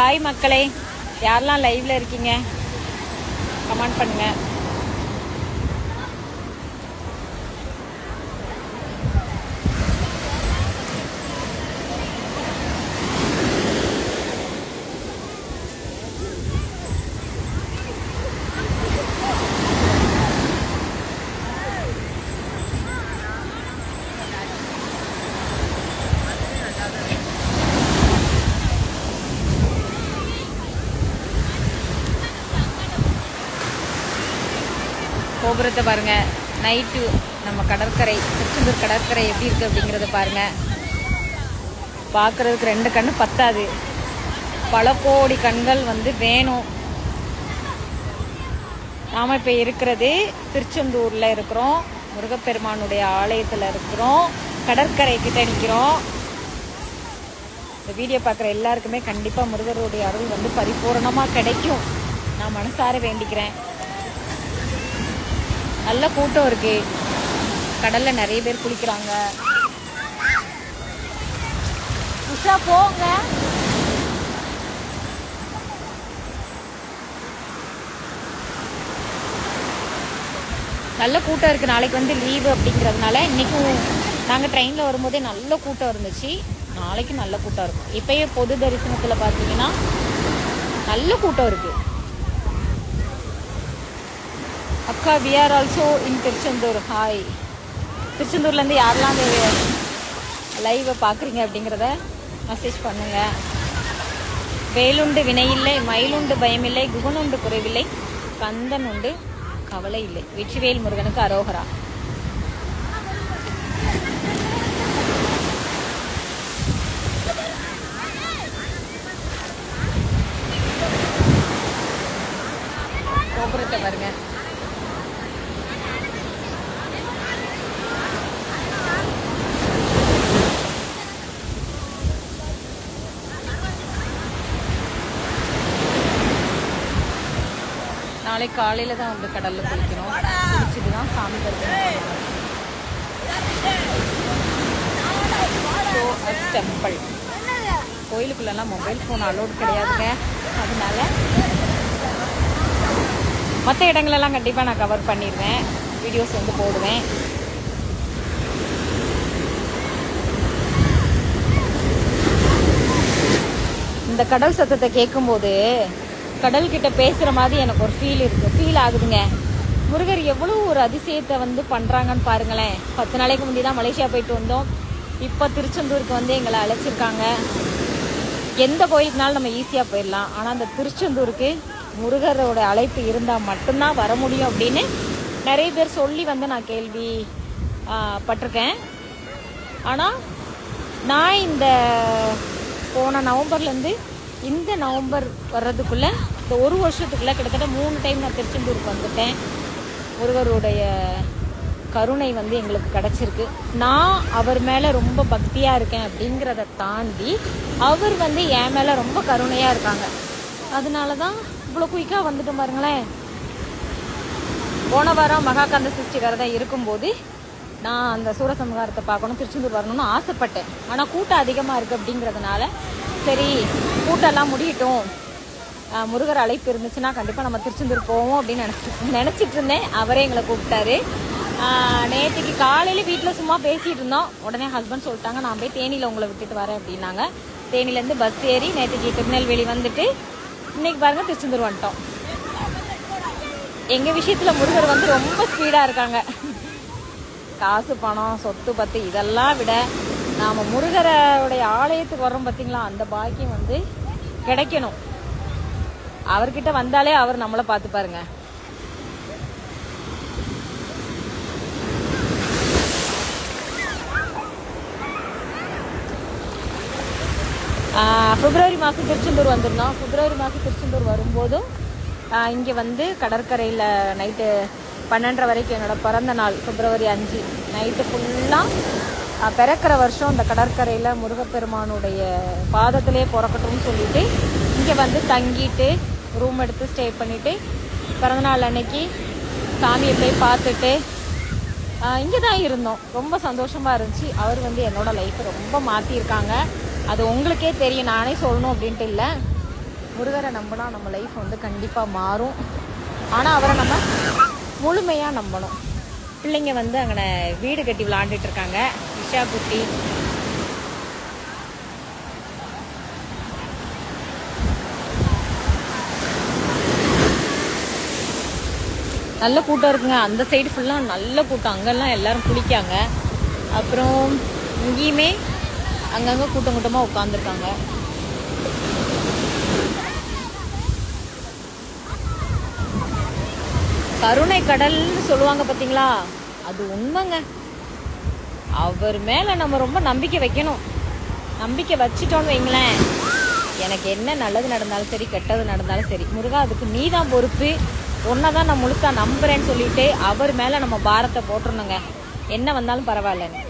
Hi மக்களே யாரெல்லாம் லைவில் இருக்கீங்க? கமெண்ட் பண்ணுங்கள் கோபுரத்தை பாருங்க. நைட்டு நம்ம கடற்கரை திருச்செந்தூர் கடற்கரை எப்படி இருக்கு அப்படிங்கிறத பாருங்க. பார்க்கறதுக்கு ரெண்டு கண்ணு பத்தாது. பல கோடி கண்கள் வந்து வேணும். நாம இப்போ இருக்கிறது திருச்செந்தூர்ல இருக்கிறோம். முருகப்பெருமானுடைய ஆலயத்துல இருக்கிறோம். கடற்கரை கிட்ட நிற்கிறோம் இந்த வீடியோ பார்க்குற எல்லாருக்குமே கண்டிப்பாக முருகருடைய அருள் வந்து பரிபூரணமாக கிடைக்கும். நான் மனசார வேண்டிக்கிறேன். நல்ல கூட்டம் இருக்கு. கடல்ல நிறைய பேர் குளிக்கிறாங்க. உஷா போங்க. நல்ல கூட்டம் இருக்கு. நாளைக்கு வந்து லீவு அப்படிங்கிறதுனால இன்னைக்கும் நாங்கள் ட்ரெயினில் வரும்போதே நல்ல கூட்டம் இருந்துச்சு. நாளைக்கு நல்ல கூட்டம் இருக்கும். இப்பயே பொது தரிசனத்தில் பார்த்தீங்கன்னா நல்ல கூட்டம் இருக்கு. அக்கா we are also in Tiruchendur hi திருச்செந்தூர்லேருந்து யாரெல்லாம் லைவை பார்க்குறீங்க அப்படிங்கிறத மெசேஜ் பண்ணுங்க. வேலுண்டு வினையில்லை மயிலுண்டு பயமில்லை குகனுண்டு குறைவில்லை கந்தன் உண்டு கவலை இல்லை வெற்றிவேல் முருகனுக்கு அரோகரா கோபுரத்தை பாருங்க நாளைக்கு காலையில தான் வந்து கடல்ல குளிக்கணும் குளிச்சுட்டு தான் சாமி தரிசனம் ஸோ டெம்பிள் கோயிலுக்குள்ளெல்லாம் மொபைல் ஃபோன் அலோட் கிடையாதுங்க. அதனால மற்ற இடங்களெல்லாம் கண்டிப்பாக நான் கவர் பண்ணிடுவேன். வீடியோஸ் வந்து போடுவேன். இந்த கடல் சத்தத்தை கேட்கும்போது கடல் கிட்ட பேசுற மாதிரி எனக்கு ஒரு ஃபீல் இருக்கு. ஃபீல் ஆகுதுங்க. முருகர் எவ்வளவு ஒரு அதிசயத்தை வந்து பண்றாங்கன்னு பாருங்களேன். பத்து நாளைக்கு முந்தி தான் மலேசியா போயிட்டு வந்தோம். இப்போ திருச்செந்தூருக்கு வந்து எங்களை அழைச்சிருக்காங்க. எந்த கோயிலுக்குனாலும் நம்ம ஈஸியாக போயிடலாம். ஆனால் அந்த திருச்செந்தூருக்கு முருகரோட அழைப்பு இருந்தால் மட்டும்தான் வர முடியும் அப்படின்னு நிறைய பேர் சொல்லி வந்து நான் கேள்வி பட்டிருக்கேன். ஆனால் நான் இந்த போன நவம்பர்லேருந்து இந்த நவம்பர் வர்றதுக்குள்ள இந்த ஒரு வருஷத்துக்குள்ள கிட்டத்தட்ட மூணு டைம் நான் திருச்செந்தூருக்கு வந்துட்டேன். ஒருவருடைய கருணை வந்து எங்களுக்கு கிடச்சிருக்கு. நான் அவர் மேலே ரொம்ப பக்தியாக இருக்கேன் அப்படிங்கிறத தாண்டி அவர் வந்து என் மேலே ரொம்ப கருணையாக இருக்காங்க. அதனால தான் இவ்வளோ குயிக்காக வந்துட்டு பாருங்களேன். போன வாரம் மகாகாந்த சிருஷ்டி விரதம் இருக்கும்போது நான் அந்த சூரசம்ஹாரத்தை பார்க்கணும் திருச்செந்தூர் வரணும்னு ஆசைப்பட்டேன். ஆனால் கூட்டம் அதிகமாக இருக்குது அப்படிங்கிறதுனால சரி கூட்டம்லாம் முடியட்டும். முருகர் அழைப்பு இருந்துச்சுன்னா கண்டிப்பாக நம்ம திருச்செந்தூர் போவோம் அப்படின்னு நினச்சி நினச்சிட்டு இருந்தேன். அவரே எங்களை கூப்பிட்டாரு. நேற்றுக்கு காலையில் வீட்டில் சும்மா பேசிகிட்டு இருந்தோம். உடனே ஹஸ்பண்ட் சொல்லிட்டாங்க நான் போய் தேனியில் உங்களை விட்டுட்டு வரேன் அப்படின்னாங்க. தேனிலேருந்து பஸ் ஏறி நேற்றுக்கு திருநெல்வேலி வந்துட்டு இன்னைக்கு பாருங்கள் திருச்செந்தூர் வந்துட்டோம். எங்கள் விஷயத்தில் முருகர் வந்து ரொம்ப ஸ்பீடாக இருக்காங்க. காசு பணம் சொத்து பத்து இதெல்லாம் விட நாம் முருகருடைய ஆலயத்துக்கு வர்றோம் பார்த்தீங்களா அந்த பாக்கியம் வந்து கிடைக்கணும். அவர்கிட்ட வந்தாலே அவர் நம்மளை பார்த்து பாருங்க. பிப்ரவரி மாதம் திருச்செந்தூர் வந்திருந்தோம். பிப்ரவரி மாதம் திருச்செந்தூர் வரும்போதும் இங்கே வந்து கடற்கரையில் நைட்டு பன்னெண்டரை வரைக்கும் என்னோடய பிறந்த நாள் பிப்ரவரி அஞ்சு. நைட்டு ஃபுல்லாக பிறக்கிற வருஷம் இந்த கடற்கரையில் முருகப்பெருமானுடைய பாதத்திலே பிறக்கட்டும்னு சொல்லிட்டு இங்கே வந்து தங்கிட்டு ரூம் எடுத்து ஸ்டே பண்ணிவிட்டு பிறந்தநாள் அன்னைக்கு சாமியை போய் பார்த்துட்டு இங்கே தான் இருந்தோம். ரொம்ப சந்தோஷமாக இருந்துச்சு. அவர் வந்து என்னோடய லைஃப்பை ரொம்ப மாற்றிருக்காங்க அது உங்களுக்கே தெரியும். நானே சொல்லணும் அப்படின்ட்டு இல்லை. முருகரை நம்பினா நம்ம லைஃப் வந்து கண்டிப்பாக மாறும். ஆனால் அவரை நம்ம முழுமையாக நம்பணும். பிள்ளைங்க வந்து அங்கே வீடு கட்டி விளாண்டுட்டு இருக்காங்க. இஷா குட்டி நல்ல கூட்டம் இருக்குங்க. அந்த சைடு ஃபுல்லாக நல்ல கூட்டம். அங்கெல்லாம் எல்லாரும் குளிக்காங்க. அப்புறம் இங்கேயுமே அங்கங்கே கூட்டம் கூட்டமாக உட்காந்துருக்காங்க கருணை கடல்னு சொல்லுவாங்க பார்த்தீங்களா அது உண்மைங்க. அவர் மேலே நம்ம ரொம்ப நம்பிக்கை வைக்கணும். நம்பிக்கை வச்சிட்டோன்னு வைங்களேன். எனக்கு என்ன நல்லது நடந்தாலும் சரி கெட்டது நடந்தாலும் சரி முருகா அதுக்கு நீ தான் பொறுப்பு. ஒன்றை தான் நான் முழுசாக நம்புறேன்னு சொல்லிட்டு அவர் மேலே நம்ம பாரத்தை போட்டுருணுங்க என்ன வந்தாலும் பரவாயில்லன்னு.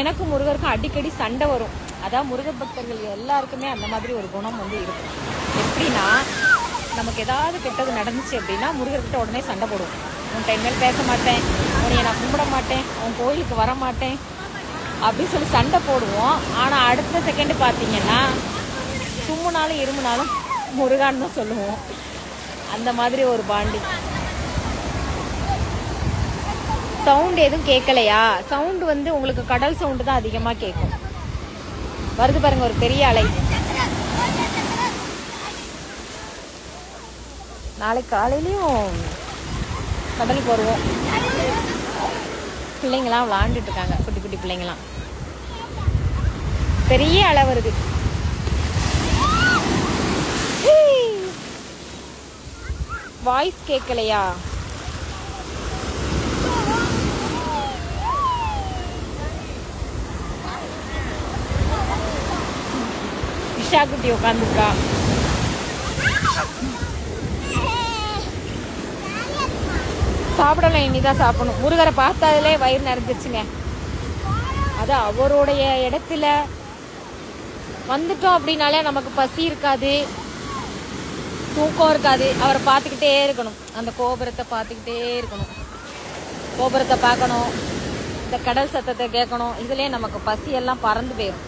எனக்கும் முருகருக்கும் அடிக்கடி சண்டை வரும். அதான் முருக பக்தர்கள் எல்லாருக்குமே அந்த மாதிரி ஒரு குணம் வந்து இருக்கும். எப்படின்னா நமக்கு ஏதாவது கெட்டது நடந்துச்சு அப்படின்னா முருகர்கிட்ட உடனே சண்டை போடுவோம். உன் டைம் மேல் பேச மாட்டேன். உன்னைய நான் கும்பிட மாட்டேன். உன் கோயிலுக்கு வர மாட்டேன். அப்படின்னு சொல்லி சண்டை போடுவோம். ஆனால் அடுத்த செகண்ட் பார்த்தீங்கன்னா சும்முனாலும் இருமுனாலும் முருகான்னு தான் சொல்லுவோம். அந்த மாதிரி ஒரு பாண்டி. சவுண்ட் எதுவும் கேட்கலையா சவுண்டு வந்து உங்களுக்கு கடல் சவுண்டு தான் அதிகமாக கேட்கும் வருது பாருங்க ஒரு பெரிய அலை. நாளைக்கு காலையிலையும் கடலுக்கு வருவோம். பிள்ளைங்களாம் விளாண்டுட்டு இருக்காங்க குட்டி குட்டி பிள்ளைங்களாம். பெரிய அலை வருது. வாய்ஸ் கேட்கலையா? இஷா குட்டி உட்காந்துருக்கா சாப்பிடலாம் இனிதான் சாப்பிடணும். முருகரை பார்த்தாலே வயிறு நிறைஞ்சிருச்சுங்க. அது அவருடைய இடத்துல வந்துட்டோம் அப்படின்னாலே நமக்கு பசி இருக்காது தூக்கம் இருக்காது. அவரை பார்த்துக்கிட்டே இருக்கணும். அந்த கோபுரத்தை பார்த்துக்கிட்டே இருக்கணும். கோபுரத்தை பார்க்கணும். இந்த கடல் சத்தத்தை கேட்கணும். இதுலேயே நமக்கு பசியெல்லாம் பறந்து போயிடும்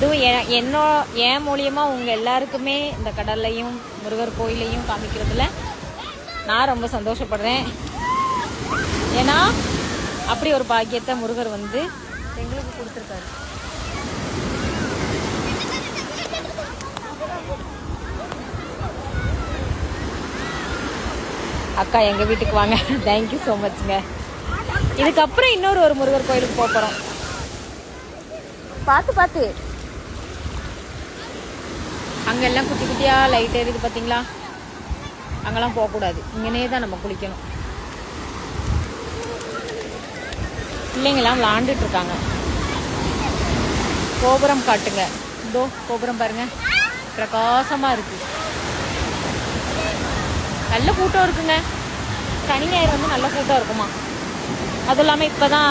அதுவும் என்னோ என் மூலியமா உங்க எல்லாருக்குமே இந்த கடல்லையும் முருகர் கோயிலையும் காமிக்கிறதுல நான் ரொம்ப சந்தோஷப்படுறேன். ஏன்னா அப்படி ஒரு பாக்கியத்தை முருகர் வந்து எங்களுக்கு கொடுத்துருக்காரு. அக்கா எங்க வீட்டுக்கு வாங்க. தேங்க்யூ ஸோ மச்ங்க இதுக்கப்புறம் இன்னொரு ஒரு முருகர் கோயிலுக்கு போக போறோம். பார்த்து பார்த்து அங்கெல்லாம் குட்டி குட்டியாக லைட் எரியுது பார்த்தீங்களா அங்கெல்லாம் போகக்கூடாது. இங்கனே தான் நம்ம குளிக்கணும். பிள்ளைங்கெல்லாம் விளாண்டுட்டு இருக்காங்க கோபுரம் காட்டுங்க. இதோ கோபுரம் பாருங்க. பிரகாசமாக இருக்கு. நல்ல கூட்டம் இருக்குங்க. சனி ஞாயிறு வந்து நல்ல கூட்டம் இருக்குமா? அதுவும் இல்லாமல் இப்போ தான்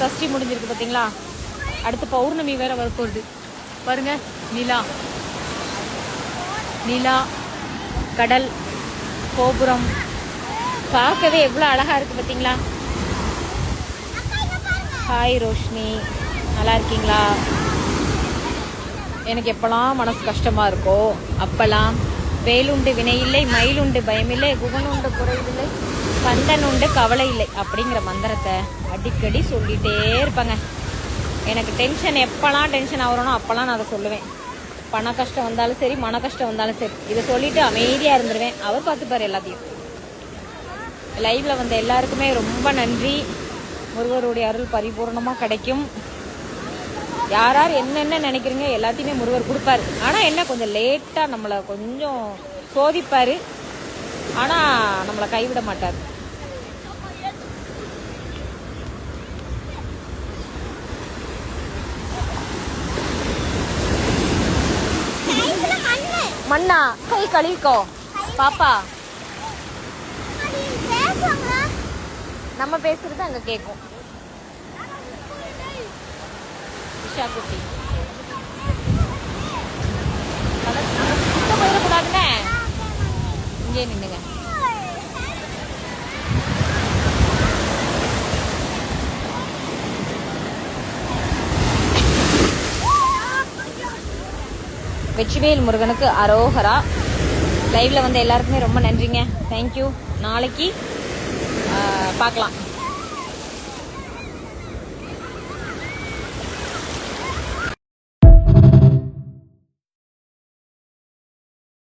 சஷ்டி முடிஞ்சிருக்கு பார்த்தீங்களா அடுத்து பௌர்ணமி வேற வரப்போகுது. பாருங்க நிலா. நிலா கடல் கோபுரம். பார்க்கவே எவ்வளோ அழகாக இருக்குது பார்த்தீங்களா? ஹாய் ரோஷினி நல்லா இருக்கீங்களா? எனக்கு எப்போல்லாம் மனசு கஷ்டமாக இருக்கோ அப்பெல்லாம் வேலுண்டு வினையில்லை மயிலுண்டு பயமில்லை குகனுண்டு குறைவில்லை கந்தன் உண்டு கவலை இல்லை அப்படிங்கிற மந்திரத்தை அடிக்கடி சொல்லிகிட்டே இருப்பாங்க. எனக்கு டென்ஷன் எப்போல்லாம் டென்ஷன் ஆகிறோனோ அப்போல்லாம் நான் அதை சொல்லுவேன். பண கஷ்டம் வந்தாலும் சரி மன கஷ்டம் வந்தாலும் சரி. இதை சொல்லிட்டு அமைதியா இருந்துருவேன். அவர் பார்த்துப்பாரு எல்லாத்தையும். லைவ்ல வந்த எல்லாருக்குமே ரொம்ப நன்றி. முருகருடைய அருள் பரிபூர்ணமா கிடைக்கும். யார் யார் என்னென்ன நினைக்கிறீங்க எல்லாத்தையுமே முருகர் கொடுப்பாரு. ஆனால் என்ன கொஞ்சம் லேட்டாக நம்மளை கொஞ்சம் சோதிப்பார். ஆனால் நம்மளை கைவிட மாட்டார். மன்னா கை கழுவிக்கோ. பாப்பா. நம்ம பேசுறது அங்க கேக்கும். உஷா குட்டி. அதான் போயிடக்கூடாதுன்னு. இங்கே நின்னுங்க. வெற்றிவேல் முருகனுக்கு அரோகரா. லைவ்ல வந்து எல்லாருக்குமே ரொம்ப நன்றிங்க. தேங்க்யூ நாளைக்கு பார்க்கலாம்.